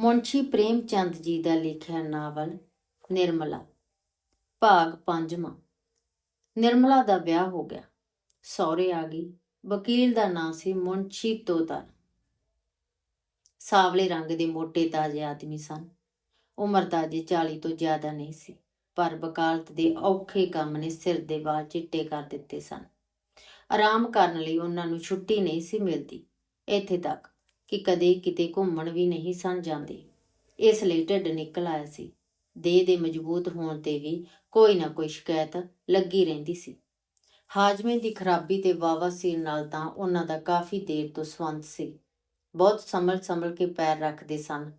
ਮੁਨਸ਼ੀ ਪ੍ਰੇਮ ਚੰਦ ਜੀ ਦਾ ਲਿਖਿਆ ਨਾਵਲ ਨਿਰਮਲਾ, ਭਾਗ ਪੰਜਵਾਂ। ਨਿਰਮਲਾ ਦਾ ਵਿਆਹ ਹੋ ਗਿਆ। ਸਹੁਰੇ ਆ ਗਈ। ਵਕੀਲ ਦਾ ਨਾਂ ਸੀ ਮੁਨਸ਼ੀ ਤੋਤਾ ਸਾਵਲੇ ਰੰਗ ਦੇ ਮੋਟੇ ਤਾਜ਼ੇ ਆਦਮੀ ਸਨ। ਉਮਰ ਤਾਂ ਅਜੇ 40 ਤੋਂ ਜ਼ਿਆਦਾ ਨਹੀਂ ਸੀ, ਪਰ ਵਕਾਲਤ ਦੇ ਔਖੇ ਕੰਮ ਨੇ ਸਿਰ ਦੇ ਵਾਲ ਚਿੱਟੇ ਕਰ ਦਿੱਤੇ ਸਨ। ਆਰਾਮ ਕਰਨ ਲਈ ਉਹਨਾਂ ਨੂੰ ਛੁੱਟੀ ਨਹੀਂ ਸੀ ਮਿਲਦੀ। ਇੱਥੇ ਤੱਕ ਕਿ ਕਦੇ ਕਿਤੇ ਘੁੰਮਣ ਵੀ ਨਹੀਂ ਸਨ ਜਾਂਦੇ। ਇਸ ਲਈ ਢਿੱਡ ਨਿਕਲ ਆਇਆ ਸੀ। ਦੇਹ ਦੇ ਮਜ਼ਬੂਤ ਹੋਣ ਤੇ ਵੀ ਕੋਈ ਨਾ ਕੋਈ ਸ਼ਿਕਾਇਤ ਲੱਗੀ ਰਹਿੰਦੀ ਸੀ। ਹਾਜ਼ਮੇ ਦੀ ਖਰਾਬੀ ਤੇ ਵਾਵਾਸੀਰ ਨਾਲ ਤਾਂ ਉਹਨਾਂ ਦਾ ਕਾਫੀ ਦੇਰ ਤੋਂ ਸੰਬੰਧ ਸੀ। ਬਹੁਤ ਸੰਭਲ ਸੰਭਲ ਕੇ ਪੈਰ ਰੱਖਦੇ ਸਨ।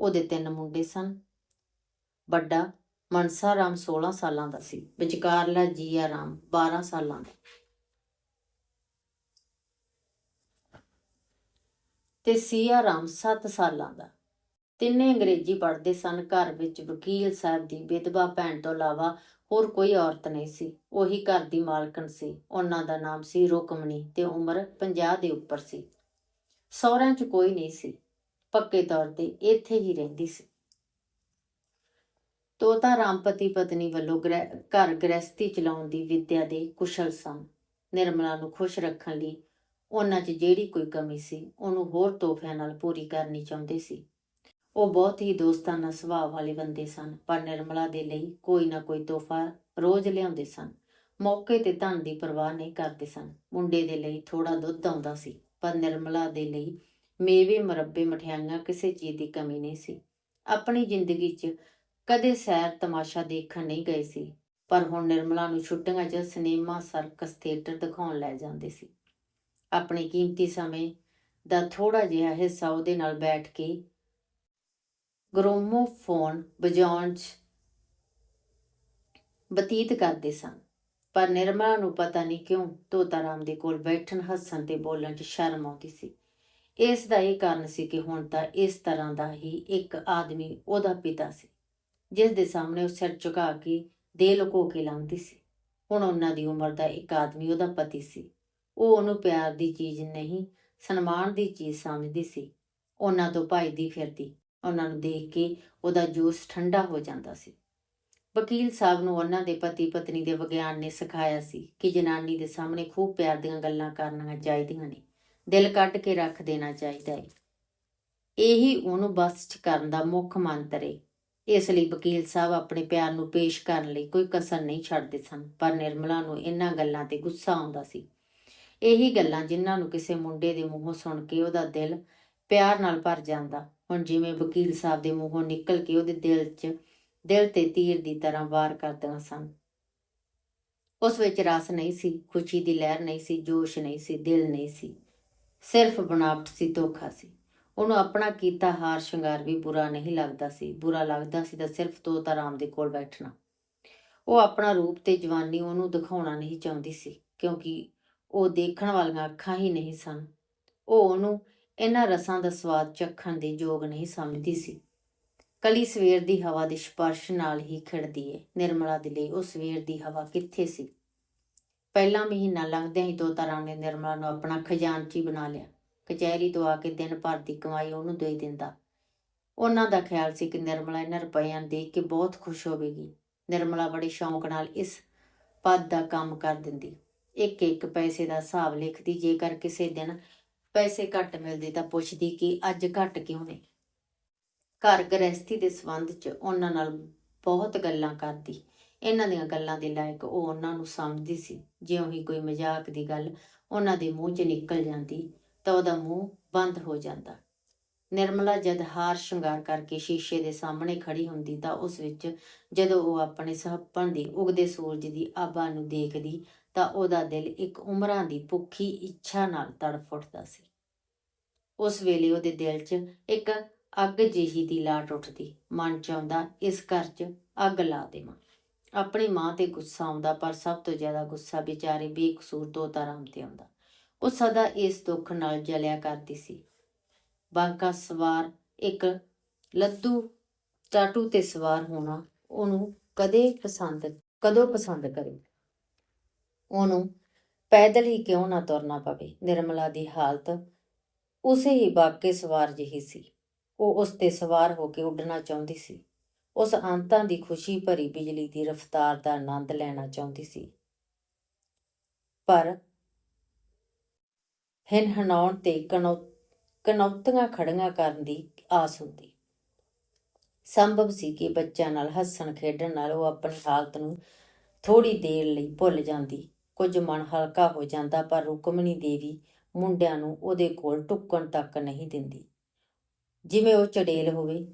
ਉਹਦੇ ਤਿੰਨ ਮੁੰਡੇ ਸਨ। ਵੱਡਾ ਮਨਸਾ ਰਾਮ 16 ਸਾਲਾਂ ਦਾ ਸੀ। ਵਿਚਕਾਰਲਾ ਜੀਆ ਰਾਮ 12 ਸਾਲਾਂ ਦਾ। ਤੇ ਸੀਆ ਰਾਮ 7 ਸਾਲਾਂ ਦਾ। ਤਿੰਨੇ ਅੰਗਰੇਜ਼ੀ ਪੜ੍ਹਦੇ ਸਨ, ਘਰ ਵਿੱਚ ਵਕੀਲ ਸਾਹਿਬ ਦੀ ਵਿਧਵਾ ਭੈਣ ਤੋਂ ਇਲਾਵਾ ਹੋਰ ਕੋਈ ਔਰਤ ਨਹੀਂ ਸੀ। ਉਹੀ ਘਰ ਦੀ ਮਾਲਕਣ ਸੀ। ਉਹਨਾਂ ਦਾ ਨਾਮ ਸੀ ਰੁਕਮਣੀ ਤੇ ਉਮਰ 50 ਦੇ ਉੱਪਰ ਸੀ। ਸਹੁਰਿਆਂ 'ਚ ਕੋਈ ਨਹੀਂ ਸੀ। ਪੱਕੇ ਤੌਰ ਤੇ ਇੱਥੇ ਹੀ ਰਹਿੰਦੀ ਸੀ। ਤੋਤਾ ਰਾਮਪਤੀ ਪਤਨੀ ਵੱਲੋਂ ਗ੍ਰਹਿ- ਘਰ ਗ੍ਰਸਤੀ ਚਲਾਉਣ ਦੀ ਵਿਦਿਆ ਦੇ ਕੁਸ਼ਲ ਸਨ। ਨਿਰਮਲਾ ਨੂੰ ਖੁਸ਼ ਰੱਖਣ ਲਈ ਉਹਨਾਂ 'ਚ ਜਿਹੜੀ ਕੋਈ ਕਮੀ ਸੀ, ਉਹਨੂੰ ਹੋਰ ਤੋਹਫਿਆਂ ਨਾਲ ਪੂਰੀ ਕਰਨੀ ਚਾਹੁੰਦੇ ਸੀ। ਉਹ ਬਹੁਤ ਹੀ ਦੋਸਤਾਨਾ ਸੁਭਾਅ ਵਾਲੇ ਬੰਦੇ ਸਨ, ਪਰ ਨਿਰਮਲਾ ਦੇ ਲਈ ਕੋਈ ਨਾ ਕੋਈ ਤੋਹਫਾ ਰੋਜ਼ ਲਿਆਉਂਦੇ ਸਨ। ਮੌਕੇ ਤੇ ਧਨ ਦੀ ਪਰਵਾਹ ਨਹੀਂ ਕਰਦੇ ਸਨ। ਮੁੰਡੇ ਦੇ ਲਈ ਥੋੜਾ ਦੁੱਧ ਆਉਂਦਾ ਸੀ, ਪਰ ਨਿਰਮਲਾ ਦੇ ਲਈ ਮੇਵੇ, ਮਰੱਬੇ, ਮਠਿਆਈਆਂ ਕਿਸੇ ਚੀਜ਼ ਦੀ ਕਮੀ ਨਹੀਂ ਸੀ। ਆਪਣੀ ਜ਼ਿੰਦਗੀ 'ਚ ਕਦੇ ਸੈਰ ਤਮਾਸ਼ਾ ਦੇਖਣ ਨਹੀਂ ਗਏ ਸੀ, ਪਰ ਹੁਣ ਨਿਰਮਲਾ ਨੂੰ ਛੁੱਟੀਆਂ 'ਚ ਸਿਨੇਮਾ, ਸਰਕਸ, ਥੀਏਟਰ ਦਿਖਾਉਣ ਲੈ ਜਾਂਦੇ ਸੀ। ਆਪਣੇ ਕੀਮਤੀ ਸਮੇਂ ਦਾ ਥੋੜਾ ਜਿਹਾ ਹਿੱਸਾ ਉਹਦੇ ਨਾਲ ਬੈਠ ਕੇ ਗ੍ਰੋਮੋਫੋਨ ਵਜਾਉਣ 'ਚ ਬਤੀਤ ਕਰਦੇ ਸਨ। ਪਰ ਨਿਰਮਲਾ ਨੂੰ ਪਤਾ ਨਹੀਂ ਕਿਉਂ ਤੋਤਾ ਰਾਮ ਦੇ ਕੋਲ ਬੈਠਣ, ਹੱਸਣ ਤੇ ਬੋਲਣ 'ਚ ਸ਼ਰਮ ਆਉਂਦੀ ਸੀ। ਇਸ ਦਾ ਇਹ ਕਾਰਨ ਸੀ ਕਿ ਹੁਣ ਤਾਂ ਇਸ ਤਰ੍ਹਾਂ ਦਾ ਹੀ ਇੱਕ ਆਦਮੀ ਉਹਦਾ ਪਿਤਾ ਸੀ, ਜਿਸ ਦੇ ਸਾਹਮਣੇ ਉਹ ਸਿਰ ਝੁਕਾ ਕੇ ਦੇ ਲੁਕੋ ਕੇ ਲੰਘਦੀ ਸੀ। ਹੁਣ ਉਹਨਾਂ ਦੀ ਉਮਰ ਦਾ ਇੱਕ ਆਦਮੀ ਉਹਦਾ ਪਤੀ ਸੀ। ਉਹ ਉਹਨੂੰ ਪਿਆਰ ਦੀ ਚੀਜ਼ ਨਹੀਂ, ਸਨਮਾਨ ਦੀ ਚੀਜ਼ ਸਮਝਦੀ ਸੀ। ਉਹਨਾਂ ਤੋਂ ਭੱਜਦੀ ਫਿਰਦੀ। ਉਹਨਾਂ ਨੂੰ ਦੇਖ ਕੇ ਉਹਦਾ ਜੋਸ਼ ਠੰਡਾ ਹੋ ਜਾਂਦਾ ਸੀ। ਵਕੀਲ ਸਾਹਿਬ ਨੂੰ ਉਹਨਾਂ ਦੇ ਪਤੀ ਪਤਨੀ ਦੇ ਵਿਗਿਆਨ ਨੇ ਸਿਖਾਇਆ ਸੀ ਕਿ ਜਨਾਨੀ ਦੇ ਸਾਹਮਣੇ ਖੂਬ ਪਿਆਰ ਦੀਆਂ ਗੱਲਾਂ ਕਰਨੀਆਂ ਚਾਹੀਦੀਆਂ ਨੇ। ਦਿਲ ਕੱਢ ਕੇ ਰੱਖ ਦੇਣਾ ਚਾਹੀਦਾ ਹੈ ਇਹੀ ਉਹਨੂੰ ਬਸ ਚ ਕਰਨ ਦਾ ਮੁੱਖ ਮੰਤਰ ਹੈ ਇਸ ਲਈ ਵਕੀਲ ਸਾਹਿਬ ਆਪਣੇ ਪਿਆਰ ਨੂੰ ਪੇਸ਼ ਕਰਨ ਲਈ ਕੋਈ ਕਸਰ ਨਹੀਂ ਛੱਡਦੇ ਸਨ, ਪਰ ਨਿਰਮਲਾ ਨੂੰ ਇਹਨਾਂ ਗੱਲਾਂ ਤੇ ਗੁੱਸਾ ਆਉਂਦਾ ਸੀ। ਇਹੀ ਗੱਲਾਂ ਜਿਨ੍ਹਾਂ ਨੂੰ ਕਿਸੇ ਮੁੰਡੇ ਦੇ ਮੂੰਹੋਂ ਸੁਣ ਕੇ ਉਹਦਾ ਦਿਲ ਪਿਆਰ ਨਾਲ ਭਰ ਜਾਂਦਾ। ਹੁਣ ਜਿਵੇਂ ਵਕੀਲ ਸਾਹਿਬ ਦੇ ਮੂੰਹੋਂ ਨਿਕਲ ਕੇ ਉਹਦੇ ਦਿਲ 'ਚ ਦਿਲ ਤੇ ਤੀਰ ਦੀ ਤਰ੍ਹਾਂ ਵਾਰ ਕਰਦੀਆਂ ਸਨ। ਉਸ ਵਿੱਚ ਰਸ ਨਹੀਂ ਸੀ, ਖੁਸ਼ੀ ਦੀ ਲਹਿਰ ਨਹੀਂ ਸੀ, ਜੋਸ਼ ਨਹੀਂ ਸੀ, ਦਿਲ ਨਹੀਂ ਸੀ। ਸਿਰਫ ਬਣਾਵਟ ਸੀ, ਧੋਖਾ ਸੀ। ਉਹਨੂੰ ਆਪਣਾ ਕੀਤਾ ਹਾਰ ਸ਼ਿੰਗਾਰ ਵੀ ਬੁਰਾ ਨਹੀਂ ਲੱਗਦਾ ਸੀ। ਬੁਰਾ ਲੱਗਦਾ ਸੀ ਤਾਂ ਸਿਰਫ ਤੋਤਾ ਰਾਮ ਦੇ ਕੋਲ ਬੈਠਣਾ। ਉਹ ਆਪਣਾ ਰੂਪ ਤੇ ਜਵਾਨੀ ਉਹਨੂੰ ਦਿਖਾਉਣਾ ਨਹੀਂ ਚਾਹੁੰਦੀ ਸੀ, ਕਿਉਂਕਿ ਉਹ ਦੇਖਣ ਵਾਲੀਆਂ ਅੱਖਾਂ ਹੀ ਨਹੀਂ ਸਨ। ਉਹ ਉਹਨੂੰ ਇਹਨਾਂ ਰਸਾਂ ਦਾ ਸਵਾਦ ਚੱਖਣ ਦੇ ਯੋਗ ਨਹੀਂ ਸਮਝਦੀ ਸੀ। ਕਲੀ ਸਵੇਰ ਦੀ ਹਵਾ ਦੇ ਸਪਰਸ਼ ਨਾਲ ਹੀ ਖਿੜਦੀ ਏ। ਨਿਰਮਲਾ ਦੇ ਲਈ ਉਹ ਸਵੇਰ ਦੀ ਹਵਾ ਕਿੱਥੇ ਸੀ? ਪਹਿਲਾ ਮਹੀਨਾ ਲੰਘਦਿਆਂ ਹੀ ਦੋ ਰਾਮ ਨੇ ਨਿਰਮਲਾ ਨੂੰ ਆਪਣਾ ਖਜ਼ਾਨਚੀ ਬਣਾ ਲਿਆ। ਕਚਹਿਰੀ ਤੋਂ ਆ ਕੇ ਦਿਨ ਭਰ ਦੀ ਕਮਾਈ ਉਹਨੂੰ ਦੇ ਦਿੰਦਾ। ਉਹਨਾਂ ਦਾ ਖਿਆਲ ਸੀ ਕਿ ਨਿਰਮਲਾ ਇਹਨਾਂ ਰੁਪਈਆਂ ਨੂੰ ਦੇਖ ਕੇ ਬਹੁਤ ਖੁਸ਼ ਹੋਵੇਗੀ। ਨਿਰਮਲਾ ਬੜੇ ਸ਼ੌਂਕ ਨਾਲ ਇਸ ਪਦ ਦਾ ਕੰਮ ਕਰ ਦਿੰਦੀ। ਇੱਕ ਇੱਕ ਪੈਸੇ ਦਾ ਹਿਸਾਬ ਲਿਖਦੀ, ਜੇਕਰ ਕਿਸੇ ਦਿਨ ਪੈਸੇ ਘੱਟ ਮਿਲਦੇ ਤਾਂ ਪੁੱਛਦੀ ਕਿ ਅੱਜ ਘੱਟ ਕਿਉਂ ਨੇ? ਘਰ ਗ੍ਰਹਿਸਥੀ ਦੇ ਸੰਬੰਧ 'ਚ ਉਹਨਾਂ ਨਾਲ ਬਹੁਤ ਗੱਲਾਂ ਕਰਦੀ। ਇਹਨਾਂ ਦੀਆਂ ਗੱਲਾਂ ਦੇ ਲਾਇਕ ਉਹ ਉਹਨਾਂ ਨੂੰ ਸਮਝਦੀ ਸੀ। ਜਿਉਂ ਹੀ ਕੋਈ ਮਜ਼ਾਕ ਦੀ ਗੱਲ ਉਹਨਾਂ ਦੇ ਮੂੰਹ 'ਚ ਨਿਕਲ ਜਾਂਦੀ, ਤਾਂ ਉਹਦਾ ਮੂੰਹ ਬੰਦ ਹੋ ਜਾਂਦਾ। ਨਿਰਮਲਾ ਜਦ ਹਾਰ ਸ਼ਿੰਗਾਰ ਕਰਕੇ ਸ਼ੀਸ਼ੇ ਦੇ ਸਾਹਮਣੇ ਖੜੀ ਹੁੰਦੀ ਤਾਂ ਉਸ ਵਿੱਚ ਜਦੋਂ ਉਹ ਆਪਣੇ ਸਹੱਪਣ ਦੀ ਉਗਦੇ ਸੂਰਜ ਦੀ ਆਭਾ ਨੂੰ ਦੇਖਦੀ ਤਾਂ ਉਹਦਾ ਦਿਲ ਇੱਕ ਉਮਰਾਂ ਦੀ ਭੁੱਖੀ ਇੱਛਾ ਨਾਲ ਤੜਫ ਉੱਠਦਾ ਸੀ। ਉਸ ਵੇਲੇ ਉਹਦੇ ਦਿਲ 'ਚ ਇੱਕ ਅੱਗ ਜਿਹੀ ਦੀ ਲਾਟ ਉੱਠਦੀ। ਮਨ ਚਾਹੁੰਦਾ ਇਸ ਘਰ 'ਚ ਅੱਗ ਲਾ ਦੇਵਾਂ। ਆਪਣੀ ਮਾਂ ਤੇ ਗੁੱਸਾ ਆਉਂਦਾ, ਪਰ ਸਭ ਤੋਂ ਜ਼ਿਆਦਾ ਗੁੱਸਾ ਵਿਚਾਰੇ ਬੇਕਸੂਰ ਤੋਤਾ ਰਾਮ ਤੇ ਆਉਂਦਾ। ਉਹ ਸਦਾ ਇਸ ਦੁੱਖ ਨਾਲ ਜਲਿਆ ਕਰਦੀ ਸੀ। ਬਾਂਕਾ ਸਵਾਰ ਇੱਕ ਲੱਦੂ ਟਾਟੂ ਤੇ ਸਵਾਰ ਹੋਣਾ ਉਹਨੂੰ ਕਦੇ ਪਸੰਦ, ਕਦੋਂ ਪਸੰਦ ਕਰੇ। ਉਹਨੂੰ ਪੈਦਲ ਹੀ ਕਿਉਂ ਨਾ ਤੁਰਨਾ ਪਵੇ? ਨਿਰਮਲਾ ਦੀ ਹਾਲਤ ਉਸੇ ਹੀ ਬਾਕੇ ਸਵਾਰ ਜਿਹੀ ਸੀ। ਉਹ ਉਸ ਤੇ ਸਵਾਰ ਹੋ ਕੇ ਉੱਡਣਾ ਚਾਹੁੰਦੀ ਸੀ। ਉਸ ਅੰਤਾਂ ਦੀ ਖੁਸ਼ੀ ਭਰੀ ਬਿਜਲੀ ਦੀ ਰਫ਼ਤਾਰ ਦਾ ਆਨੰਦ ਲੈਣਾ ਚਾਹੁੰਦੀ ਸੀ। ਪਰ ਹਿਨ ਹਨਾਉਣ ਤੇ ਕਨੌ ਕਨੌਤੀਆਂ ਖੜੀਆਂ ਕਰਨ ਦੀ ਆਸ ਹੁੰਦੀ। ਸੰਭਵ ਸੀ ਕਿ ਬੱਚਿਆਂ ਨਾਲ ਹੱਸਣ ਖੇਡਣ ਨਾਲ ਉਹ ਆਪਣੀ ਹਾਲਤ ਨੂੰ ਥੋੜੀ ਦੇਰ ਲਈ ਭੁੱਲ ਜਾਂਦੀ। ਕੁਝ ਮਨ ਹਲਕਾ ਹੋ ਜਾਂਦਾ ਪਰ ਰੁਕਮਣੀ ਦੇਵੀ ਮੁੰਡਿਆਂ ਨੂੰ ਉਹਦੇ ਕੋਲ ਟੁੱਕਣ ਤੱਕ ਨਹੀਂ ਦਿੰਦੀ। ਜਿਵੇਂ ਉਹ ਚੜੇਲ ਹੋਵੇ,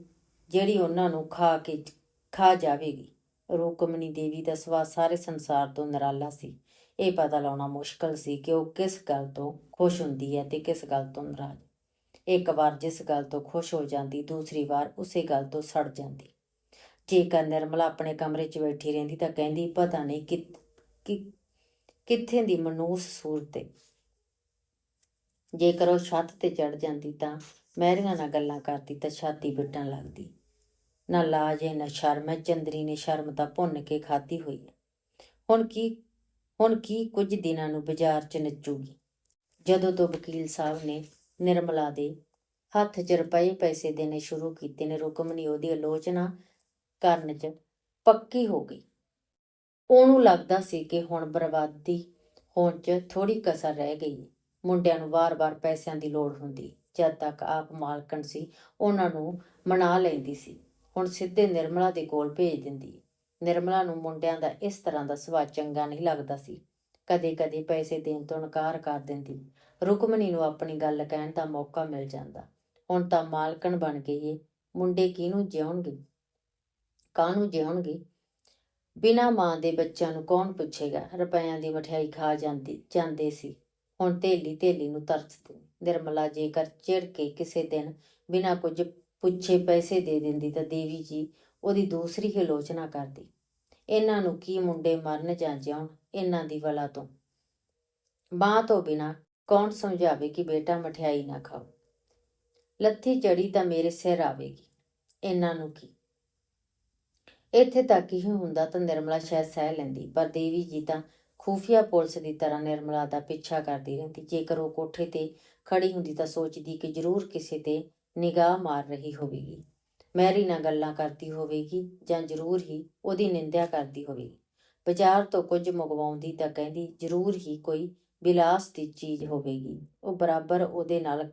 ਜਿਹੜੀ ਉਹਨਾਂ ਨੂੰ ਖਾ ਕੇ ਖਾ ਜਾਵੇਗੀ। ਰੁਕਮਣੀ ਦੇਵੀ ਦਾ ਸੁਭਾਅ ਸਾਰੇ ਸੰਸਾਰ ਤੋਂ ਨਿਰਾਲਾ ਸੀ। ਇਹ ਪਤਾ ਲਾਉਣਾ ਮੁਸ਼ਕਲ ਸੀ ਕਿ ਉਹ ਕਿਸ ਗੱਲ ਤੋਂ ਖੁਸ਼ ਹੁੰਦੀ ਹੈ ਤੇ ਕਿਸ ਗੱਲ ਤੋਂ ਨਾਰਾਜ਼। ਇੱਕ ਵਾਰ ਜਿਸ ਗੱਲ ਤੋਂ ਖੁਸ਼ ਹੋ ਜਾਂਦੀ, ਦੂਸਰੀ ਵਾਰ ਉਸੇ ਗੱਲ ਤੋਂ ਸੜ ਜਾਂਦੀ। ਜੇਕਰ ਨਿਰਮਲਾ ਆਪਣੇ ਕਮਰੇ 'ਚ ਬੈਠੀ ਰਹਿੰਦੀ ਤਾਂ ਕਹਿੰਦੀ, ਪਤਾ ਨਹੀਂ ਕਿ ਕਿੱਥੇ ਦੀ ਮਨੂਸ ਸੂਰਤ ਜੇਕਰ ਉਹ ਛੱਤ ਤੇ ਚੜ ਜਾਂਦੀ ਤਾਂ ਮਹਿਰੀਆਂ ਨਾਲ ਗੱਲਾਂ ਕਰਦੀ ਤਾਂ ਛਾਤੀ ਪਿੱਟਣ ਲੱਗਦੀ। ਨਾ ਲਾਜ ਹੈ ਨਾ ਸ਼ਰਮ ਹੈ ਚੰਦਰੀ ਨੇ ਸ਼ਰਮ ਤਾਂ ਭੁੰਨ ਕੇ ਖਾਧੀ ਹੋਈ ਹੁਣ ਕੀ ਹੁਣ ਕੀ ਕੁਝ ਦਿਨਾਂ ਨੂੰ ਬਾਜ਼ਾਰ 'ਚ ਨੱਚੂਗੀ? ਜਦੋਂ ਤੋਂ ਵਕੀਲ ਸਾਹਿਬ ਨੇ ਨਿਰਮਲਾ ਦੇ ਹੱਥ 'ਚ ਰੁਪਏ ਪੈਸੇ ਦੇਣੇ ਸ਼ੁਰੂ ਕੀਤੇ ਨੇ, ਰੁਕਮਨੀ ਉਹਦੀ ਆਲੋਚਨਾ ਕਰਨ 'ਚ ਪੱਕੀ ਹੋ ਗਈ। ਉਹਨੂੰ ਲੱਗਦਾ ਸੀ ਕਿ ਹੁਣ ਬਰਬਾਦੀ ਹੋਣ 'ਚ ਥੋੜੀ ਕਸਰ ਰਹਿ ਗਈ। ਮੁੰਡਿਆਂ ਨੂੰ ਵਾਰ-ਵਾਰ ਪੈਸਿਆਂ ਦੀ ਲੋੜ ਹੁੰਦੀ। ਜਦ ਤੱਕ ਆਪ ਮਾਲਕਣ ਸੀ, ਉਹਨਾਂ ਨੂੰ ਮਨਾ ਲੈਂਦੀ ਸੀ। ਹੁਣ ਸਿੱਧੇ ਨਿਰਮਲਾ ਦੇ ਕੋਲ ਭੇਜ ਦਿੰਦੀ। ਨਿਰਮਲਾ ਨੂੰ ਮੁੰਡਿਆਂ ਦਾ ਇਸ ਤਰ੍ਹਾਂ ਦਾ ਸੁਭਾਅ ਚੰਗਾ ਨਹੀਂ ਲੱਗਦਾ ਸੀ। ਕਦੇ-ਕਦੇ ਪੈਸੇ ਦੇਣ ਤੋਂ ਇਨਕਾਰ ਕਰ ਦਿੰਦੀ। ਰੁਕਮਣੀ ਨੂੰ ਆਪਣੀ ਗੱਲ ਕਹਿਣ ਦਾ ਮੌਕਾ ਮਿਲ ਜਾਂਦਾ। ਹੁਣ ਤਾਂ ਮਾਲਕਣ ਬਣ ਗਈ ਏ। ਮੁੰਡੇ ਕਿਹਨੂੰ ਜਿਉਣਗੇ ਕਾਹਨੂੰ ਜਿਉਣਗੇ ਬਿਨਾ ਮਾਂ ਦੇ ਬੱਚਿਆਂ ਨੂੰ ਕੌਣ ਪੁੱਛੇਗਾ? ਰੁਪਈਆਂ ਦੀ ਮਠਿਆਈ ਖਾ ਜਾਂਦੀ, ਜਾਂਦੇ ਸੀ। ਹੁਣ ਤੇਲੀ ਤੇਲੀ ਨੂੰ ਤਰਸਦੀ। ਨਿਰਮਲਾ ਜੇਕਰ ਚਿੜ ਕੇ ਕਿਸੇ ਦਿਨ ਬਿਨਾ ਕੁਝ ਪੁੱਛੇ ਪੈਸੇ ਦੇ ਦਿੰਦੀ ਤਾਂ ਦੇਵੀ ਜੀ ਉਹਦੀ ਦੂਸਰੀ ਹੀ ਆਲੋਚਨਾ ਕਰਦੀ। ਇਹਨਾਂ ਨੂੰ ਕੀ ਮੁੰਡੇ ਮਰਨ ਜਾਂ ਜਿਉਣ? ਇਹਨਾਂ ਦੀ ਵਲਾ ਤੋਂ। ਮਾਂ ਤੋਂ ਬਿਨਾ ਕੌਣ ਸਮਝਾਵੇ ਕਿ ਬੇਟਾ ਮਠਿਆਈ ਨਾ ਖਾਓ? ਲੱਥੀ ਚੜੀ ਤਾਂ ਮੇਰੇ ਸਿਰ ਆਵੇਗੀ। ਇਹਨਾਂ ਨੂੰ ਕੀ? ਇੱਥੇ ਤੱਕ ਹੀ ਹੁੰਦਾ ਤਾਂ ਨਿਰਮਲਾ ਸ਼ਾਇਦ ਸਹਿ ਲੈਂਦੀ, ਪਰ ਦੇਵੀ ਜੀ ਤਾਂ ਖੂਫੀਆ ਪੁਲਿਸ ਦੀ ਤਰ੍ਹਾਂ ਨਿਰਮਲਾ ਦਾ ਪਿੱਛਾ ਕਰਦੀ ਰਹਿੰਦੀ। ਜੇਕਰ ਉਹ ਕੋਠੇ ਤੇ ਖੜੀ ਹੁੰਦੀ ਤਾਂ ਸੋਚਦੀ ਕਿ ਜ਼ਰੂਰ ਕਿਸੇ ਤੇ ਨਿਗਾਹ ਮਾਰ ਰਹੀ ਹੋਵੇਗੀ। ਮੈਰੀ ਨਾਲ ਗੱਲਾਂ ਕਰਦੀ ਹੋਵੇਗੀ ਜਾਂ ਜ਼ਰੂਰ ਹੀ ਉਹਦੀ ਨਿੰਦਿਆ ਕਰਦੀ ਹੋਵੇਗੀ। ਬਾਜ਼ਾਰ ਤੋਂ ਕੁਝ ਮੰਗਵਾਉਂਦੀ ਤਾਂ ਕਹਿੰਦੀ, ਜ਼ਰੂਰ ਹੀ ਕੋਈ ਵਿਲਾਸ ਦੀ ਚੀਜ਼ ਹੋਵੇਗੀ। ਉਹ ਬਰਾਬਰ ਉਹਦੇ ਨਾਲ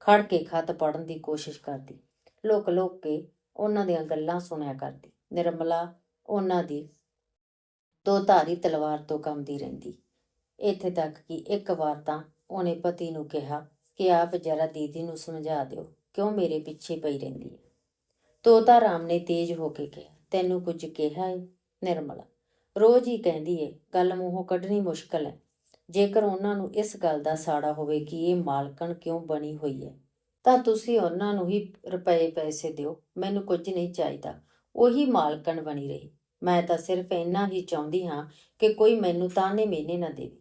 ਖੜ ਕੇ ਖਤ ਪੜਨ ਦੀ ਕੋਸ਼ਿਸ਼ ਕਰਦੀ। ਲੁਕ ਲੁਕ ਕੇ ਉਹਨਾਂ ਦੀਆਂ ਗੱਲਾਂ ਸੁਣਿਆ ਕਰਦੀ। ਨਿਰਮਲਾ ਉਹਨਾਂ ਦੀ ਦੋ ਧਾਰੀ ਤਲਵਾਰ ਤੋਂ ਕੰਮਦੀ ਰਹਿੰਦੀ। ਇੱਥੇ ਤੱਕ ਕਿ ਇੱਕ ਵਾਰ ਤਾਂ ਉਹਨੇ ਪਤੀ ਨੂੰ ਕਿਹਾ ਕਿ ਆਪ ਜਰਾ ਦੀਦੀ ਨੂੰ ਸਮਝਾ ਦਿਓ, ਕਿਉਂ ਮੇਰੇ ਪਿੱਛੇ ਪਈ ਰਹਿੰਦੀ ਹੈ? ਤੋਤਾ ਰਾਮ ਨੇ ਤੇਜ਼ ਹੋ ਕੇ ਕਿਹਾ, ਤੈਨੂੰ ਕੁਝ ਕਿਹਾ ਹੈ ਨਿਰਮਲਾ, ਰੋਜ਼ ਹੀ ਕਹਿੰਦੀ ਏ, ਗੱਲ ਮੂੰਹੋਂ ਕੱਢਣੀ ਮੁਸ਼ਕਲ ਹੈ। ਜੇਕਰ ਉਹਨਾਂ ਨੂੰ ਇਸ ਗੱਲ ਦਾ ਸਾੜਾ ਹੋਵੇ ਕਿ ਇਹ ਮਾਲਕਣ ਕਿਉਂ ਬਣੀ ਹੋਈ ਹੈ, ਤਾਂ ਤੁਸੀਂ ਉਹਨਾਂ ਨੂੰ ਹੀ ਰੁਪਏ ਪੈਸੇ ਦਿਓ, ਮੈਨੂੰ ਕੁਝ ਨਹੀਂ ਚਾਹੀਦਾ। ਉਹੀ ਮਾਲਕਣ ਬਣੀ ਰਹੀ। ਮੈਂ ਤਾਂ ਸਿਰਫ ਇੰਨਾ ਹੀ ਚਾਹੁੰਦੀ ਹਾਂ ਕਿ ਕੋਈ ਮੈਨੂੰ ਤਾਨੇ ਮੇਨੇ ਨਾ ਦੇਵੇ।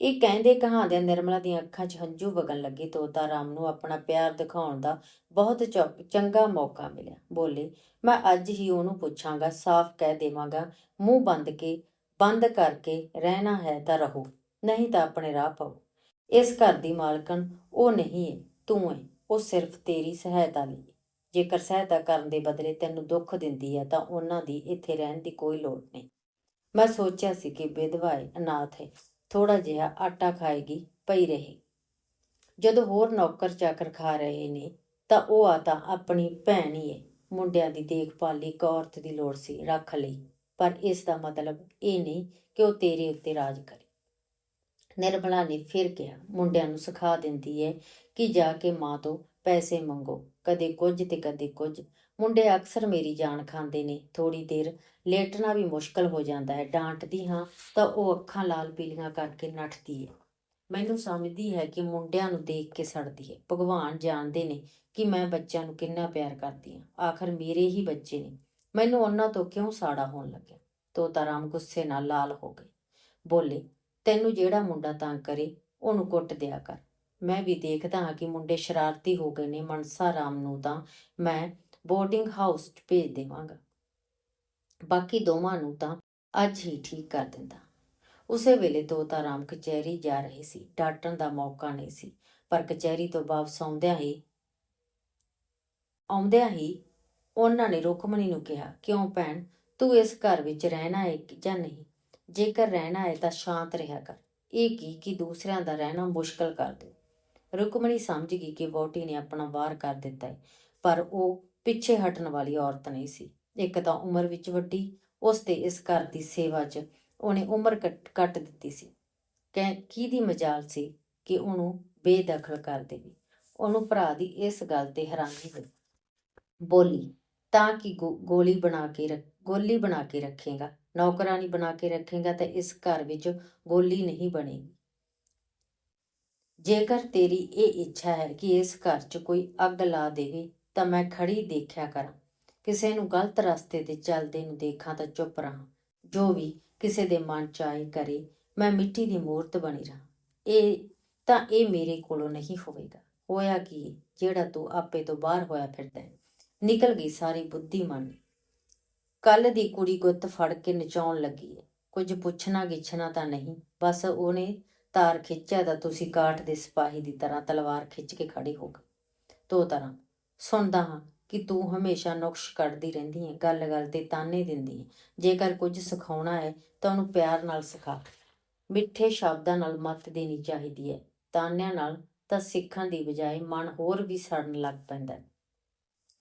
ਇਹ ਕਹਿੰਦੇ ਕਹਾਂਦੇ ਨਿਰਮਲਾ ਦੀਆਂ ਅੱਖਾਂ 'ਚ ਹੰਝੂ ਵਗਣ ਲੱਗੇ ਤੋਤਾ ਰਾਮ ਨੂੰ ਆਪਣਾ ਪਿਆਰ ਦਿਖਾਉਣ ਦਾ ਬਹੁਤ ਚੰਗਾ ਮੌਕਾ ਮਿਲਿਆ। ਬੋਲੇ, ਮੈਂ ਅੱਜ ਹੀ ਉਹਨੂੰ ਪੁੱਛਾਂਗਾ, ਸਾਫ਼ ਕਹਿ ਦੇਵਾਂਗਾ, ਮੂੰਹ ਬੰਦ ਕੇ, ਬੰਦ ਕਰਕੇ ਰਹਿਣਾ ਹੈ ਤਾਂ ਰਹੋ, ਨਹੀਂ ਤਾਂ ਆਪਣੇ ਰਾਹ ਪਾਓ। ਇਸ ਘਰ ਦੀ ਮਾਲਕਣ ਉਹ ਨਹੀਂ ਹੈ ਤੂੰ ਹੈ ਉਹ ਸਿਰਫ ਤੇਰੀ ਸਹਾਇਤਾ ਲਈ ਹੈ। ਜੇਕਰ ਸਹਾਇਤਾ ਕਰਨ ਦੇ ਬਦਲੇ ਤੈਨੂੰ ਦੁੱਖ ਦਿੰਦੀ ਹੈ ਤਾਂ ਉਹਨਾਂ ਦੀ ਇੱਥੇ ਰਹਿਣ ਦੀ ਕੋਈ ਲੋੜ ਨਹੀਂ। ਮੈਂ ਸੋਚਿਆ ਸੀ ਕਿ ਵਿਧਵਾ ਹੈ ਅਨਾਥ ਹੈ ਥੋੜਾ ਜਿਹਾ ਆਟਾ ਖਾਏਗੀ, ਪਈ ਰਹੇ। ਜਦੋਂ ਹੋਰ ਨੌਕਰ ਚਾਕਰ ਖਾ ਰਹੇ ਨੇ, ਤਾਂ ਉਹ ਆ ਤਾਂ ਆਪਣੀ ਭੈਣ ਹੀ ਹੈ ਮੁੰਡਿਆਂ ਦੀ ਦੇਖਭਾਲ ਲਈ ਇੱਕ ਔਰਤ ਦੀ ਲੋੜ ਸੀ, ਰੱਖ ਲਈ। ਪਰ ਇਸ ਦਾ ਮਤਲਬ ਇਹ ਨਹੀਂ ਕਿ ਉਹ ਤੇਰੇ ਉੱਤੇ ਰਾਜ ਕਰੇ। ਨਿਰਮਲਾ ਨੇ ਫਿਰ ਕਿਹਾ, ਮੁੰਡਿਆਂ ਨੂੰ ਸਿਖਾ ਦਿੰਦੀ ਹੈ ਕਿ ਜਾ ਕੇ ਮਾਂ ਤੋਂ ਪੈਸੇ ਮੰਗੋ। ਕਦੇ ਕੁਝ ਤੇ ਕਦੇ ਕੁਝ। ਮੁੰਡੇ ਅਕਸਰ ਮੇਰੀ ਜਾਨ ਖਾਂਦੇ ਨੇ। ਥੋੜੀ ਦੇਰ ਲੇਟਣਾ ਵੀ ਮੁਸ਼ਕਲ ਹੋ ਜਾਂਦਾ ਹੈ। ਡਾਂਟਦੀ ਹਾਂ ਤਾਂ ਉਹ ਅੱਖਾਂ ਲਾਲ ਪੀਲੀਆਂ ਕਰਕੇ ਨੱਠਦੀ ਹੈ। ਮੈਨੂੰ ਸਮਝਦੀ ਹੈ ਕਿ ਮੁੰਡਿਆਂ ਨੂੰ ਦੇਖ ਕੇ ਸੜਦੀ ਹੈ। ਭਗਵਾਨ ਜਾਣਦੇ ਨੇ ਕਿ ਮੈਂ ਬੱਚਿਆਂ ਨੂੰ ਕਿੰਨਾ ਪਿਆਰ ਕਰਦੀ ਹਾਂ। ਆਖਰ ਮੇਰੇ ਹੀ ਬੱਚੇ ਨੇ। ਮੈਨੂੰ ਉਹਨਾਂ ਤੋਂ ਕਿਉਂ ਸਾੜਾ ਹੋਣ ਲੱਗਿਆ? ਤੋਤਾ ਰਾਮ ਗੁੱਸੇ ਨਾਲ ਲਾਲ ਹੋ ਗਏ। ਬੋਲੇ, ਤੈਨੂੰ ਜਿਹੜਾ ਮੁੰਡਾ ਤੰਗ ਕਰੇ, ਉਹਨੂੰ ਕੁੱਟ ਦਿਆ ਕਰ। ਮੈਂ ਵੀ ਦੇਖਦਾ ਹਾਂ ਕਿ ਮੁੰਡੇ ਸ਼ਰਾਰਤੀ ਹੋ ਗਏ ਨੇ ਮਨਸਾ ਰਾਮ ਨੂੰ ਤਾਂ ਮੈਂ ਬੋਰਡਿੰਗ ਹਾਊਸ 'ਚ ਭੇਜ ਦੇਵਾਂਗਾ। ਬਾਕੀ ਦੋਵਾਂ ਨੂੰ ਤਾਂ ਅੱਜ ਹੀ ਠੀਕ ਕਰ ਦਿੰਦਾ। ਉਸੇ ਵੇਲੇ ਤੋਤਾ ਰਾਮ ਕਚਹਿਰੀ ਜਾ ਰਹੇ ਸੀ ਡਾਟਣ ਦਾ ਮੌਕਾ ਨਹੀਂ ਸੀ, ਪਰ ਕਚਹਿਰੀ ਤੋਂ ਵਾਪਸ ਆਉਂਦਿਆਂ ਹੀ ਆਉਂਦਿਆਂ ਹੀ ਉਹਨਾਂ ਨੇ ਰੁਕਮਣੀ ਨੂੰ ਕਿਹਾ, ਕਿਉਂ ਭੈਣ, ਤੂੰ ਇਸ ਘਰ ਵਿੱਚ ਰਹਿਣਾ ਹੈ ਜਾਂ ਨਹੀਂ? ਜੇਕਰ ਰਹਿਣਾ ਹੈ ਤਾਂ ਸ਼ਾਂਤ ਰਿਹਾ ਕਰ। ਇਹ ਕੀ ਕਿ ਦੂਸਰਿਆਂ ਦਾ ਰਹਿਣਾ ਮੁਸ਼ਕਲ ਕਰ ਦੇ ਰੁਕਮਣੀ ਸਮਝ ਗਈ ਕਿ ਵੋਟੀ ਨੇ ਆਪਣਾ ਵਾਰ ਕਰ ਦਿੱਤਾ ਹੈ ਪਰ ਉਹ ਪਿੱਛੇ ਹਟਣ ਵਾਲੀ ਔਰਤ ਨਹੀਂ ਸੀ। ਇੱਕ ਤਾਂ ਉਮਰ ਵਿੱਚ ਵੱਡੀ, ਉਸ ਤੇ ਇਸ ਘਰ ਦੀ ਸੇਵਾ 'ਚ ਉਹਨੇ ਉਮਰ ਕੱਟ ਕੱਟ ਦਿੱਤੀ ਸੀ। ਕਹਿ ਦੀ ਮਜਾਲ ਸੀ ਕਿ ਉਹਨੂੰ ਬੇਦਖਲ ਕਰ ਦੇਵੇ? ਉਹਨੂੰ ਭਰਾ ਦੀ ਇਸ ਗੱਲ ਤੇ ਹੈਰਾਨੀ ਹੋਈ। ਬੋਲੀ, ਤਾਂ ਕਿ ਗੋ- ਗੋਲੀ ਬਣਾ ਕੇ ਰੱਖ, ਗੋਲੀ ਬਣਾ ਕੇ ਰੱਖੇਗਾ। ਨੌਕਰਾਨੀ ਬਣਾ ਕੇ ਰੱਖੇਗਾ ਤਾਂ ਇਸ ਘਰ ਵਿੱਚ ਗੋਲੀ ਨਹੀਂ ਬਣੇਗੀ। ਜੇਕਰ ਤੇਰੀ ਇਹ ਇੱਛਾ ਹੈ ਕਿ ਇਸ ਘਰ 'ਚ ਕੋਈ ਅੱਗ ਲਾ ਦੇਵੇ, ਤਾਂ ਮੈਂ ਖੜੀ ਦੇਖਿਆ ਕਰਾਂ। ਕਿਸੇ ਨੂੰ ਗਲਤ ਰਸਤੇ ਤੇ ਚੱਲਦੇ ਨੂੰ ਦੇਖਾਂ ਤਾਂ ਚੁੱਪ ਰਹਾਂ। ਜੋ ਵੀ ਕਿਸੇ ਦੇ ਮਨ ਚ ਆਏ ਕਰੇ, ਮੈਂ ਮਿੱਟੀ ਦੀ ਮੂਰਤ ਬਣੀ ਰਹਾਂ। ਇਹ, ਤਾਂ ਇਹ ਮੇਰੇ ਕੋਲੋਂ ਨਹੀਂ ਹੋਵੇਗਾ। ਹੋਇਆ ਕੀ ਜਿਹੜਾ ਤੂੰ ਆਪੇ ਤੋਂ ਬਾਹਰ ਹੋਇਆ ਫਿਰਦਾ ਹੈ। ਨਿਕਲ ਗਈ ਸਾਰੀ ਬੁੱਧੀਮਾਨੀ। ਮਨ ਕੱਲ ਦੀ ਕੁੜੀ ਗੁੱਤ ਫੜ ਕੇ ਨਚਾਉਣ ਲੱਗੀ ਹੈ। ਕੁਝ ਪੁੱਛਣਾ ਗਿੱਛਣਾ ਤਾਂ ਨਹੀਂ, ਬਸ ਉਹਨੇ ਤਾਰ ਖਿੱਚਿਆ ਤਾਂ ਤੁਸੀਂ ਕਾਠ ਦੇ ਸਿਪਾਹੀ ਦੀ ਤਰ੍ਹਾਂ ਤਲਵਾਰ ਖਿੱਚ ਕੇ ਖੜੇ ਹੋ ਗਏ। ਦੋ ਤਰ੍ਹਾਂ। ਸੁਣਦਾ ਹਾਂ ਕਿ ਤੂੰ ਹਮੇਸ਼ਾ ਨੁਕਸ਼ ਕੱਢਦੀ ਰਹਿੰਦੀ ਹੈ, ਗੱਲ-ਗੱਲ ਤੇ ਤਾਨੇ ਦਿੰਦੀ ਹੈ। ਜੇਕਰ ਕੁਝ ਸਿਖਾਉਣਾ ਹੈ ਤਾਂ ਉਹਨੂੰ ਪਿਆਰ ਨਾਲ ਸਿਖਾ। ਮਿੱਠੇ ਸ਼ਬਦਾਂ ਨਾਲ ਮੱਤ ਦੇਣੀ ਚਾਹੀਦੀ ਹੈ। ਤਾਨਿਆਂ ਨਾਲ ਤਾਂ ਸਿੱਖਣ ਦੀ ਬਜਾਏ ਮਨ ਹੋਰ ਵੀ ਸੜਨ ਲੱਗ ਪੈਂਦਾ ਹੈ।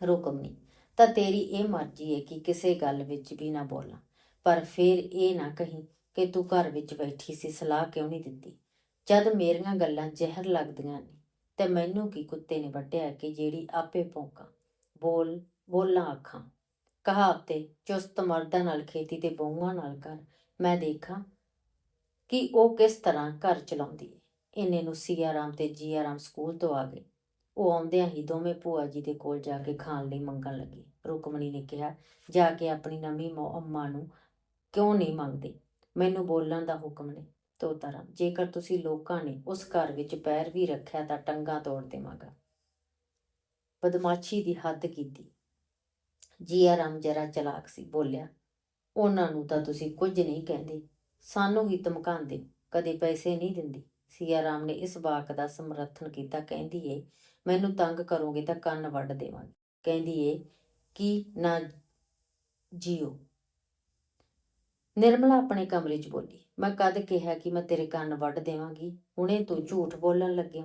ਰੁਕਮਣੀ ਤਾਂ ਤੇਰੀ ਇਹ ਮਰਜ਼ੀ ਹੈ ਕਿ ਕਿਸੇ ਗੱਲ ਵਿੱਚ ਵੀ ਨਾ ਬੋਲਾਂ। ਪਰ ਫਿਰ ਇਹ ਨਾ ਕਹੀਂ ਕਿ ਤੂੰ ਘਰ ਵਿੱਚ ਬੈਠੀ ਸੀ, ਸਲਾਹ ਕਿਉਂ ਨਹੀਂ ਦਿੱਤੀ ਜਦ ਮੇਰੀਆਂ ਗੱਲਾਂ ਜ਼ਹਿਰ ਲੱਗਦੀਆਂ ਨੇ, ਤੇ ਮੈਨੂੰ ਕੀ ਕੁੱਤੇ ਨੇ ਵੱਢਿਆ ਕਿ ਜਿਹੜੀ ਆਪੇ ਭੌਂਕਾਂ। ਬੋਲ, ਬੋਲਾਂ ਅੱਖਾਂ। ਕਹਾਵਤੇ ਚੁਸਤ ਮਰਦਾਂ ਨਾਲ ਖੇਤੀ ਤੇ ਬਹੂਆਂ ਨਾਲ ਕਰ। ਮੈਂ ਦੇਖਾਂ ਕਿ ਉਹ ਕਿਸ ਤਰ੍ਹਾਂ ਘਰ ਚਲਾਉਂਦੀ ਹੈ ਇਹਨੇ ਨੂੰ ਸੀਆਰਾਮ ਤੇ ਜੀਆਰਾਮ ਸਕੂਲ ਤੋਂ ਆ ਗਏ। ਉਹ ਆਉਂਦਿਆਂ ਹੀ ਦੋਵੇਂ ਭੂਆ ਜੀ ਦੇ ਕੋਲ ਜਾ ਕੇ ਖਾਣ ਲਈ ਮੰਗਣ ਲੱਗੀ। ਰੁਕਮਣੀ ਨੇ ਕਿਹਾ, ਜਾ ਕੇ ਆਪਣੀ ਨਵੀਂ ਅੰਮਾ ਨੂੰ ਕਿਉਂ ਨਹੀਂ ਮੰਗਦੇ? ਮੈਨੂੰ ਬੋਲਣ ਦਾ ਹੁਕਮ ਨੇ ਤੋਤਾ ਰਾਮ। ਜੇਕਰ ਤੁਸੀਂ ਲੋਕਾਂ ਨੇ ਉਸ ਘਰ ਵਿੱਚ ਪੈਰ ਵੀ ਰੱਖਿਆ ਤਾਂ ਟੰਗਾ ਤੋੜ ਦੇਵਾਂਗਾ। ਬਦਮਾਸ਼ੀ ਦੀ ਹੱਦ ਕੀਤੀ। ਜੀਆ ਰਾਮ ਜਰਾ ਚਲਾਕ ਸੀ, ਬੋਲਿਆ, ਉਹਨਾਂ ਨੂੰ ਤਾਂ ਤੁਸੀਂ ਕੁਝ ਨਹੀਂ ਕਹਿੰਦੇ। ਸਾਨੂੰ ਹੀ ਧਮਕਾਉਂਦੇ, ਕਦੇ ਪੈਸੇ ਨਹੀਂ ਦਿੰਦੀ। ਸੀਆ ਰਾਮ ਨੇ ਇਸ ਵਾਕ ਦਾ ਸਮਰਥਨ ਕੀਤਾ, ਕਹਿੰਦੀ ਏ, ਮੈਨੂੰ ਤੰਗ ਕਰੋਗੇ ਤਾਂ ਕੰਨ ਵੱਢ ਦੇਵਾਂਗੀ। ਕਹਿੰਦੀ ਏ, ਕਿ ਨਾ ਜੀਓ। ਨਿਰਮਲਾ ਆਪਣੇ ਕਮਰੇ 'ਚ ਬੋਲੀ, ਮੈਂ ਕਦ ਕਿਹਾ ਕਿ ਮੈਂ ਤੇਰੇ ਕੰਨ ਵੱਢ ਦੇਵਾਂਗੀ, ਹੁਣੇ ਤੂੰ ਝੂਠ ਬੋਲਣ ਲੱਗਿਆ।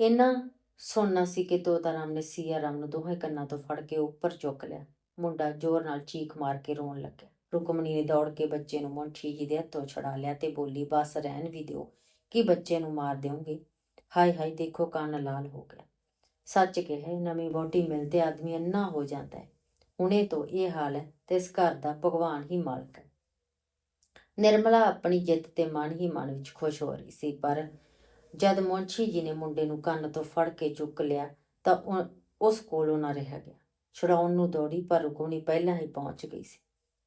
ਇੰਨਾ ਸੁਣਨਾ ਸੀ ਕਿ ਤੋਤਾ ਰਾਮ ਨੇ ਸੀਆ ਰਾਮ ਨੂੰ ਦੋਹੇ ਕੰਨਾਂ ਤੋਂ ਫੜ ਕੇ ਉੱਪਰ ਚੁੱਕ ਲਿਆ। ਮੁੰਡਾ ਜ਼ੋਰ ਨਾਲ ਚੀਖ ਮਾਰ ਕੇ ਰੋਣ ਲੱਗਿਆ। ਰੁਕਮਣੀ ਨੇ ਦੌੜ ਕੇ ਬੱਚੇ ਨੂੰ ਮੁੰਠੀ ਜੀ ਦੇ ਹੱਥੋਂ ਛੜਾ ਲਿਆ ਤੇ ਬੋਲੀ, ਬਸ ਰਹਿਣ ਵੀ ਦਿਓ, ਕਿ ਬੱਚੇ ਨੂੰ ਮਾਰ ਦਿਓਗੇ। ਹਾਏ ਹਾਏ, ਦੇਖੋ ਕੰਨ ਲਾਲ ਹੋ ਗਿਆ। ਸੱਚ ਕਿਹਾ ਨਵੀਂ ਬੋਟੀ ਮਿਲਦੇ ਆਦਮੀ ਅੰਨਾ ਹੋ ਜਾਂਦਾ ਹੈ। ਹੁਣੇ ਤੋਂ ਇਹ ਹਾਲ ਹੈ ਤੇ ਇਸ ਘਰ ਦਾ ਭਗਵਾਨ ਹੀ ਮਾਲਕ ਹੈ। ਨਿਰਮਲਾ ਆਪਣੀ ਜਿੱਤ ਤੇ ਮਨ ਹੀ ਮਨ ਵਿੱਚ ਖੁਸ਼ ਹੋ ਰਹੀ ਸੀ, ਪਰ ਜਦ ਮੁੰਸ਼ੀ ਜੀ ਨੇ ਮੁੰਡੇ ਨੂੰ ਕੰਨ ਤੋਂ ਫੜ ਕੇ ਚੁੱਕ ਲਿਆ ਤਾਂ ਉਹ- ਉਸ ਕੋਲੋਂ ਨਾ ਰਿਹਾ ਗਿਆ। ਛੁਡਾਉਣ ਨੂੰ ਦੌੜੀ, ਪਰ ਰੁਕਮਣੀ ਪਹਿਲਾਂ ਹੀ ਪਹੁੰਚ ਗਈ ਸੀ।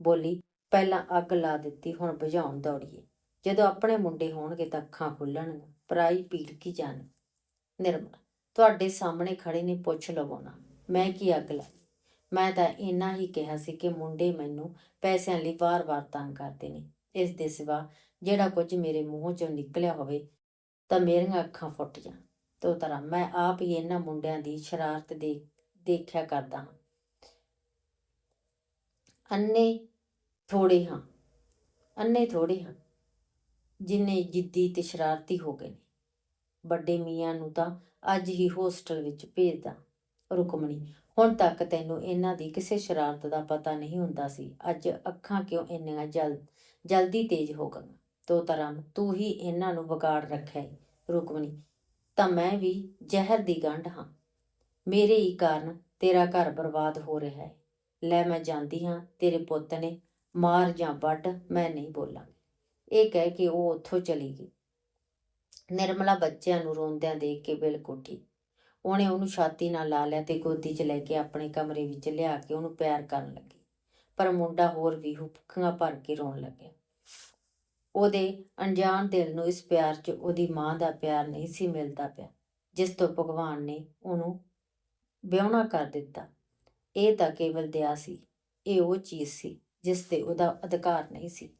ਬੋਲੀ, ਪਹਿਲਾਂ ਅੱਗ ਲਾ ਦਿੱਤੀ, ਹੁਣ ਬੁਝਾਉਣ ਦੌੜੀਏ। ਜਦੋਂ ਆਪਣੇ ਮੁੰਡੇ ਹੋਣਗੇ ਤਾਂ ਅੱਖਾਂ ਖੁੱਲਣਗੀਆਂ। ਪਰਾਈ ਪੀੜ ਕੀ ਜਾਣ? ਨਿਰਮਲਾ, ਤੁਹਾਡੇ ਸਾਹਮਣੇ ਖੜੇ ਨੇ, ਪੁੱਛ ਲਵੋ ਨਾ, ਮੈਂ ਕੀ ਅੱਗ ਲਾ ਮੈਂ ਤਾਂ ਇੰਨਾ ਹੀ ਕਿਹਾ ਸੀ ਕਿ ਮੁੰਡੇ ਮੈਨੂੰ ਪੈਸਿਆਂ ਲਈ ਵਾਰ-ਵਾਰ ਤੰਗ ਕਰਦੇ ਨੇ। ਇਸ ਦੇ ਸਿਵਾ ਜਿਹੜਾ ਕੁਝ ਮੇਰੇ ਮੂੰਹ ਚੋਂ ਨਿਕਲਿਆ ਹੋਵੇ ਤਾਂ ਮੇਰੀਆਂ ਅੱਖਾਂ ਫੁੱਟ ਜਾਣ। ਤੋ ਤਰ੍ਹਾਂ ਮੈਂ ਆਪ ਹੀ ਇਹਨਾਂ ਮੁੰਡਿਆਂ ਦੀ ਸ਼ਰਾਰਤ ਦੇ, ਦੇਖਿਆ ਕਰਦਾ ਹਾਂ। ਅੰਨੇ ਥੋੜੇ ਹਾਂ, ਅੰਨੇ ਥੋੜੇ ਹਾਂ, ਜਿੰਨੇ ਜਿੱਦੀ ਤੇ ਸ਼ਰਾਰਤੀ ਹੋ ਗਏ ਨੇ। ਵੱਡੇ ਮੀਆਂ ਨੂੰ ਤਾਂ ਅੱਜ ਹੀ ਹੋਸਟਲ ਵਿੱਚ ਭੇਜਦਾ। ਰੁਕਮਣੀ ਹੁਣ ਤੱਕ ਤੈਨੂੰ ਇਹਨਾਂ ਦੀ ਕਿਸੇ ਸ਼ਰਾਰਤ ਦਾ ਪਤਾ ਨਹੀਂ ਹੁੰਦਾ ਸੀ। ਅੱਜ ਅੱਖਾਂ ਕਿਉਂ ਇੰਨੀਆਂ ਜਲ, ਜਲਦੀ ਤੇਜ਼ ਹੋ ਗਈਆਂ? ਤੋ ਤਰ੍ਹਾਂ ਤੂੰ ਹੀ ਇਹਨਾਂ ਨੂੰ ਵਿਗਾੜ ਰੱਖਿਆ ਹੈ ਰੁਕਮਣੀ ਤਾਂ ਮੈਂ ਵੀ ਜ਼ਹਿਰ ਦੀ ਗੰਢ ਹਾਂ। ਮੇਰੇ ਹੀ ਕਾਰਨ ਤੇਰਾ ਘਰ ਬਰਬਾਦ ਹੋ ਰਿਹਾ ਹੈ ਲੈ ਮੈਂ ਜਾਂਦੀ ਹਾਂ, ਤੇਰੇ ਪੁੱਤ ਨੇ ਮਾਰ ਜਾਂ ਵੱਢ, ਮੈਂ ਨਹੀਂ ਬੋਲਾਂਗੀ। ਇਹ ਕਹਿ ਕੇ ਉਹ ਉੱਥੋਂ ਚਲੀ ਗਈ। ਨਿਰਮਲਾ ਬੱਚਿਆਂ ਨੂੰ ਰੋਂਦਿਆਂ ਦੇਖ ਕੇ ਬਿਲਕੁਲ ਉੱਠੀ ਉਹਨੇ ਉਹਨੂੰ ਛਾਤੀ ਨਾਲ ਲਾ ਲਿਆ ਤੇ ਗੋਦੀ 'ਚ ਲੈ ਕੇ ਆਪਣੇ ਕਮਰੇ ਵਿੱਚ ਲਿਆ ਕੇ ਉਹਨੂੰ ਪਿਆਰ ਕਰਨ ਲੱਗੀ। ਪਰ ਮੁੰਡਾ ਹੋਰ ਵੀ ਹੁੱਕੀਆਂ ਭਰ ਕੇ ਰੋਣ ਲੱਗਿਆ। ਉਹਦੇ ਅਣਜਾਣ ਦਿਲ ਨੂੰ ਇਸ ਪਿਆਰ 'ਚ ਉਹਦੀ ਮਾਂ ਦਾ ਪਿਆਰ ਨਹੀਂ ਸੀ ਮਿਲਦਾ ਪਿਆ, ਜਿਸ ਤੋਂ ਭਗਵਾਨ ਨੇ ਉਹਨੂੰ ਵਿਆਹੁਣਾ ਕਰ ਦਿੱਤਾ। ਇਹ ਤਾਂ ਕੇਵਲ ਦਇਆ ਸੀ, ਇਹ ਉਹ ਚੀਜ਼ ਸੀ ਜਿਸ ਤੇ ਉਹਦਾ ਅਧਿਕਾਰ ਨਹੀਂ ਸੀ,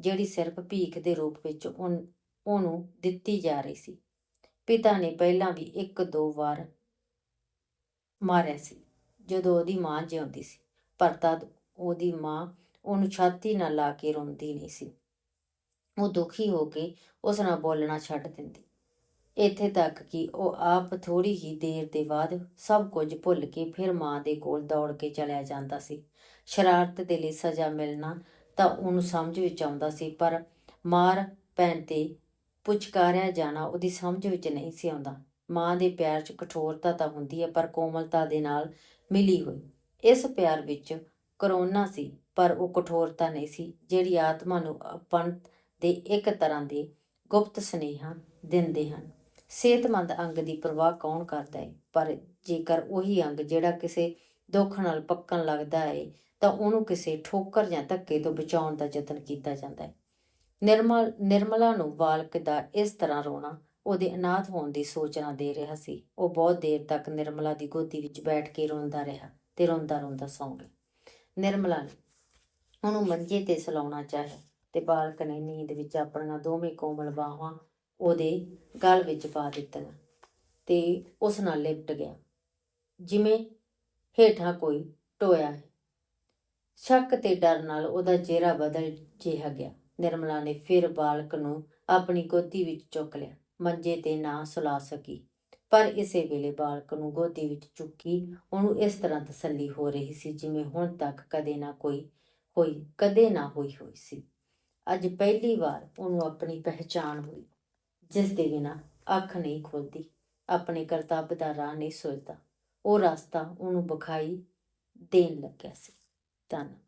ਜਿਹੜੀ ਸਿਰਫ ਭੀਖ ਦੇ ਰੂਪ ਵਿੱਚ ਉਨ- ਉਹਨੂੰ ਦਿੱਤੀ ਜਾ ਰਹੀ ਸੀ। ਪਿਤਾ ਨੇ ਪਹਿਲਾਂ ਵੀ ਇੱਕ ਦੋ ਵਾਰ ਮਾਰਿਆ ਸੀ, ਜਦੋਂ ਉਹਦੀ ਮਾਂ ਜਿਉਂਦੀ ਸੀ। ਪਰ ਤਦ ਉਹਦੀ ਮਾਂ ਉਹਨੂੰ ਛਾਤੀ ਨਾਲ ਲਾ ਕੇ ਰੋਂਦੀ ਨਹੀਂ ਸੀ। ਉਹ ਦੁਖੀ ਹੋ ਕੇ ਉਸ ਨਾਲ ਬੋਲਣਾ ਛੱਡ ਦਿੰਦੀ। ਇੱਥੇ ਤੱਕ ਕਿ ਉਹ ਆਪ ਥੋੜੀ ਹੀ ਦੇਰ ਦੇ ਬਾਅਦ ਸਭ ਕੁਝ ਭੁੱਲ ਕੇ ਫਿਰ ਮਾਂ ਦੇ ਕੋਲ ਦੌੜ ਕੇ ਚਲਿਆ ਜਾਂਦਾ ਸੀ। ਸ਼ਰਾਰਤ ਦੇ ਲਈ ਸਜ਼ਾ ਮਿਲਣਾ ਤਾਂ ਉਹਨੂੰ ਸਮਝ ਵਿੱਚ ਆਉਂਦਾ ਸੀ, ਪਰ ਮਾਰ ਪੈਣ ਤੇ ਪੁਚਕਾਰਿਆ ਜਾਣਾ ਉਹਦੀ ਸਮਝ ਵਿੱਚ ਨਹੀਂ ਸੀ ਆਉਂਦਾ। ਮਾਂ ਦੇ ਪਿਆਰ 'ਚ ਕਠੋਰਤਾ ਤਾਂ ਹੁੰਦੀ ਹੈ, ਪਰ ਕੋਮਲਤਾ ਦੇ ਨਾਲ ਮਿਲੀ ਹੋਈ। ਇਸ ਪਿਆਰ ਵਿੱਚ ਕਰੋਨਾ ਸੀ, ਪਰ ਉਹ ਕਠੋਰਤਾ ਨਹੀਂ ਸੀ, ਜਿਹੜੀ ਆਤਮਾ ਨੂੰ ਆਪਣ ਦੇ ਇੱਕ ਤਰ੍ਹਾਂ ਦੇ ਗੁਪਤ ਸੁਨੇਹਾ ਦਿੰਦੇ ਹਨ। ਸਿਹਤਮੰਦ ਅੰਗ ਦੀ ਪਰਵਾਹ ਕੌਣ ਕਰਦਾ ਹੈ ਪਰ ਜੇਕਰ ਉਹੀ ਅੰਗ ਜਿਹੜਾ ਕਿਸੇ ਦੁੱਖ ਨਾਲ ਪੱਕਣ ਲੱਗਦਾ ਹੈ ਤਾਂ ਉਹਨੂੰ ਕਿਸੇ ਠੋਕਰ ਜਾਂ ਧੱਕੇ ਤੋਂ ਬਚਾਉਣ ਦਾ ਯਤਨ ਕੀਤਾ ਜਾਂਦਾ ਹੈ ਨਿਰਮਲ, ਨਿਰਮਲਾ ਨੂੰ ਬਾਲਕ ਦਾ ਇਸ ਤਰ੍ਹਾਂ ਰੋਣਾ ਉਹਦੇ ਅਨਾਥ ਹੋਣ ਦੀ ਸੋਚਣਾ ਦੇ ਰਿਹਾ ਸੀ। ਉਹ ਬਹੁਤ ਦੇਰ ਤੱਕ ਨਿਰਮਲਾ ਦੀ ਗੋਦੀ ਵਿੱਚ ਬੈਠ ਕੇ ਰੋਂਦਾ ਰਿਹਾ ਤੇ ਰੋਂਦਾ ਰੋਂਦਾ ਸੌਂ ਗਿਆ। ਨਿਰਮਲਾ ਨੇ ਉਹਨੂੰ ਮੰਜੇ ਤੇ ਸਲਾਉਣਾ ਚਾਹਿਆ ਤੇ ਬਾਲਕ ਨੇ ਨੀਂਦ ਵਿੱਚ ਆਪਣੀਆਂ ਦੋਵੇਂ ਕੋਮਲ ਬਾਹਾਂ ਉਹਦੇ ਗਲ ਵਿੱਚ ਪਾ ਦਿੱਤੀਆਂ ਤੇ ਉਸ ਨਾਲ ਲਿਪਟ ਗਿਆ। ਜਿਵੇਂ ਹੇਠਾਂ ਕੋਈ ਟੋਇਆ ਹੈ। ਸ਼ੱਕ ਤੇ ਡਰ ਨਾਲ ਉਹਦਾ ਚਿਹਰਾ ਬਦਲ ਜਿਹਾ ਗਿਆ। ਨਿਰਮਲਾ ਨੇ ਫਿਰ ਬਾਲਕ ਨੂੰ ਆਪਣੀ ਗੋਦੀ ਵਿੱਚ ਚੁੱਕ ਲਿਆ। ਮੰਜੇ ਤੇ ਨਾ ਸੁਲਾ ਸਕੀ। ਪਰ ਇਸੇ ਵੇਲੇ ਬਾਲਕ ਨੂੰ ਗੋਦੀ ਵਿੱਚ ਚੁੱਕੀ, ਉਹਨੂੰ ਇਸ ਤਰ੍ਹਾਂ ਤਸੱਲੀ ਹੋ ਰਹੀ ਸੀ ਜਿਵੇਂ ਹੁਣ ਤੱਕ ਕਦੇ ਨਾ ਕੋਈ, ਹੋਈ, ਕਦੇ ਨਾ ਹੋਈ ਹੋਈ ਸੀ। ਅੱਜ ਪਹਿਲੀ ਵਾਰ ਉਹਨੂੰ ਆਪਣੀ ਪਹਿਚਾਣ ਹੋਈ, ਜਿਸ ਦੇ ਬਿਨਾ ਅੱਖ ਨਹੀਂ ਖੁੱਲਦੀ, ਆਪਣੇ ਕਰਤੱਵ ਦਾ ਰਾਹ ਨਹੀਂ ਸੁਲਦਾ ਉਹ ਰਸਤਾ ਉਹਨੂੰ ਵਿਖਾਈ ਦੇਣ ਲੱਗਿਆ ਸੀ। ਧੰਨਵਾਦ।